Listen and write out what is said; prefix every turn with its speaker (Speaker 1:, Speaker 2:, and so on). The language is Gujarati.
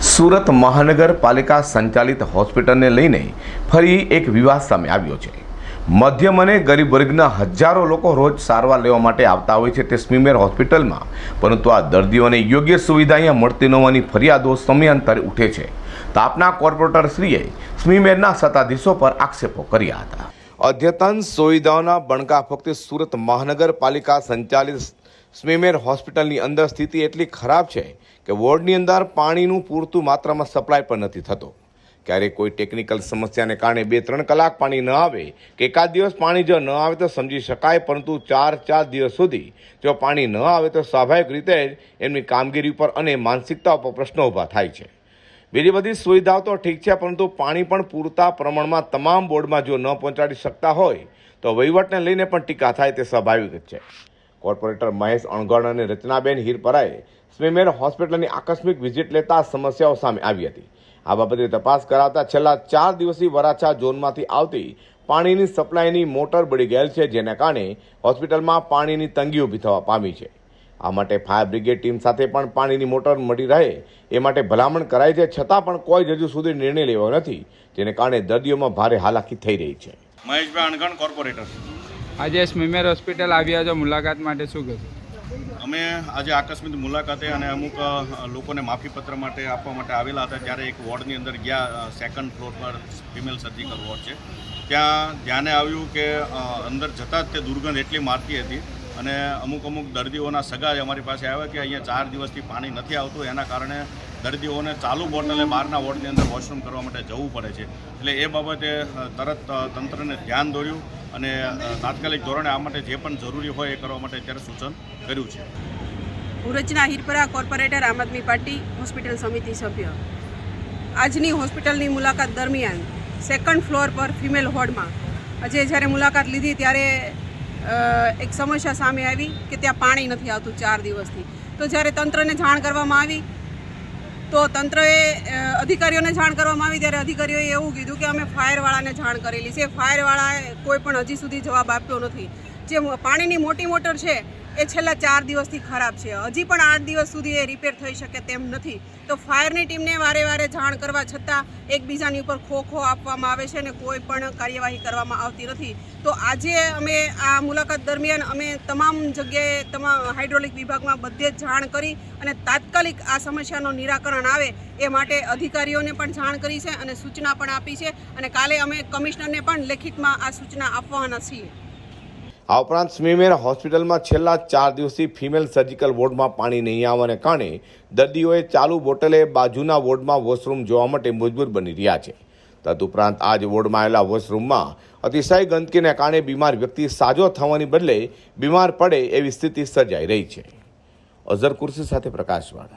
Speaker 1: સુરત મહાનગરપાલિકા સંચાલિત હોસ્પિટલને લઈને ફરી એક વિવાદ સામે આવ્યો છે. મધ્યમ અને ગરીબ વર્ગના હજારો લોકો રોજ સારવાર લેવા માટે આવતા હોય છે તે સ્મીમેર હોસ્પિટલમાં, પરંતુ આ દર્દીઓને યોગ્ય સુવિધા અહીંયા મળતી ન હોવાની ફરિયાદો સમયાંતરે ઉઠે છે. તાપના કોર્પોરેટરશ્રીએ સ્મીમેરના સત્તાધીશો પર આક્ષેપો કર્યા હતા. અદ્યતન સુવિધાઓના બણકા ફક્ત સુરત મહાનગરપાલિકા સંચાલિત સ્મીમેર હોસ્પિટલની અંદર સ્થિતિ એટલી ખરાબ છે કે વોર્ડની અંદર પાણીનું પૂરતું માત્રામાં સપ્લાય પણ નથી થતો. ક્યારેક કોઈ ટેકનિકલ સમસ્યાને કારણે બે ત્રણ કલાક પાણી ન આવે, કે એકાદ દિવસ પાણી જો ન આવે તો સમજી શકાય, પરંતુ ચાર ચાર દિવસ સુધી જો પાણી ન આવે તો સ્વાભાવિક રીતે જ એમની કામગીરી ઉપર અને માનસિકતા ઉપર પ્રશ્નો ઊભા થાય છે. બીજી બધી સુવિધાઓ તો ઠીક છે, પરંતુ પાણી પણ પૂરતા પ્રમાણમાં તમામ બોર્ડમાં જો ન પહોંચાડી શકતા હોય, તો વહીવટને લઈને પણ ટીકા થાય તે સ્વાભાવિક છે. કોર્પોરેટર મહેશ અણગણ અને રચનાબેન હીરપરાએ સ્મીમેર હોસ્પિટલની આકસ્મિક વિઝિટ લેતા સમસ્યાઓ સામે આવી હતી. આ બાબતે તપાસ કરાવતા છેલ્લા ચાર દિવસથી વરાછા ઝોનમાંથી આવતી પાણીની સપ્લાયની મોટર બળી ગયેલ છે, જેના કારણે હોસ્પિટલમાં પાણીની તંગી ઊભી થવા પામી છે. આ માટે ફાયર બ્રિગેડ ટીમ સાથે પણ પાણીની મોટર મળી રહે. એ માટે ભલામણ કરાઈ છે છતાં પણ કોઈ જ હજુ સુધી નિર્ણય લેવાયો નથી જેને કારણે દર્દીઓમાં ભારે હાલાકી થઈ રહી છે.
Speaker 2: મહેશભાઈ અણગણ કોર્પોરેટર.
Speaker 3: આજે સ્મીમેર હોસ્પિટલ આવ્યા છો મુલાકાત માટે શું કહેશો
Speaker 2: અમે આજે આકસ્મિક મુલાકાતે અને અમુક લોકોને માફીપત્ર માટે આપવા માટે આવેલા હતા ત્યારે એક વોર્ડની અંદર ગયા સેકન્ડ ફ્લોર પર ફિમેલ સર્જિકલ વોર્ડ છે. ત્યાં ધ્યાને આવ્યું કે અંદર જતાં જ તે દુર્ગંધ એટલી મારતી હતી અને અમુક અમુક દર્દીઓના સગા અમારી પાસે આવ્યા કે અહીંયા ચાર દિવસથી પાણી નથી આવતું, એના કારણે દર્દીઓને ચાલુ બોટલે બહારના વોર્ડની અંદર વોશરૂમ કરવા માટે જવું પડે છે. એટલે એ બાબતે તરત તંત્રને ધ્યાન દોર્યું અને તાત્કાલિક ધોરણે આ માટે જે પણ જરૂરી હોય એ કરવા માટે અત્યારે સૂચન કર્યું છે.
Speaker 4: હું રચના હિરપરા કોર્પોરેટર આમ આદમી પાર્ટી હોસ્પિટલ સમિતિ સભ્ય. આજની હોસ્પિટલની મુલાકાત દરમિયાન સેકન્ડ ફ્લોર પર ફિમેલ હોર્ડમાં આજે જ્યારે મુલાકાત લીધી ત્યારે એક સમસ્યા સામે આવી કે ત્યાં પાણી નથી આવતું ચાર દિવસથી. તો જ્યારે તંત્રને જાણ કરવામાં આવી, તો તંત્રએ અધિકારીઓને જાણ કરવામાં આવી, ત્યારે અધિકારીઓએ એવું કીધું કે અમે ફાયરવાળાને જાણ કરેલી છે. ફાયરવાળાએ કોઈ પણ હજી સુધી જવાબ આપ્યો નથી. જે પાણીની મોટી મોટર છે એ છેલ્લા ચાર દિવસથી ખરાબ છે. હજી પણ આઠ દિવસ સુધી એ રિપેર થઈ શકે તેમ નથી. તો ફાયરની ટીમને વારે વારે જાણ કરવા છતાં એકબીજાની ઉપર ખો ખો આપવામાં આવે છે અને કોઈ પણ કાર્યવાહી કરવામાં આવતી નથી. તો આજે અમે આ મુલાકાત દરમિયાન અમે તમામ જગ્યાએ, તમામ હાઇડ્રોલિક વિભાગમાં બધે જ જાણ કરી અને તાત્કાલિક આ સમસ્યાનું નિરાકરણ આવે એ માટે અધિકારીઓને પણ જાણ કરી છે અને સૂચના પણ આપી છે અને કાલે અમે કમિશનરને પણ લેખિતમાં આ સૂચના આપવાના છીએ.
Speaker 1: આ ઉપરાંત સ્મીમેર હોસ્પિટલમાં છેલ્લા ચાર દિવસથી ફિમેલ સર્જિકલ વોર્ડમાં પાણી નહીં આવવાને કારણે દર્દીઓએ ચાલુ બોટલે બાજુના વોર્ડમાં વોશરૂમ જોવા માટે મજબૂર બની રહ્યા છે. તદુપરાંત આ જ વોર્ડમાં આવેલા વોશરૂમમાં અતિશય ગંદકીને કારણે બીમાર વ્યક્તિ સાજો થવાની બદલે બીમાર પડે એવી સ્થિતિ સર્જાઈ રહી છે. અઝર કુર્સી સાથે પ્રકાશવાળા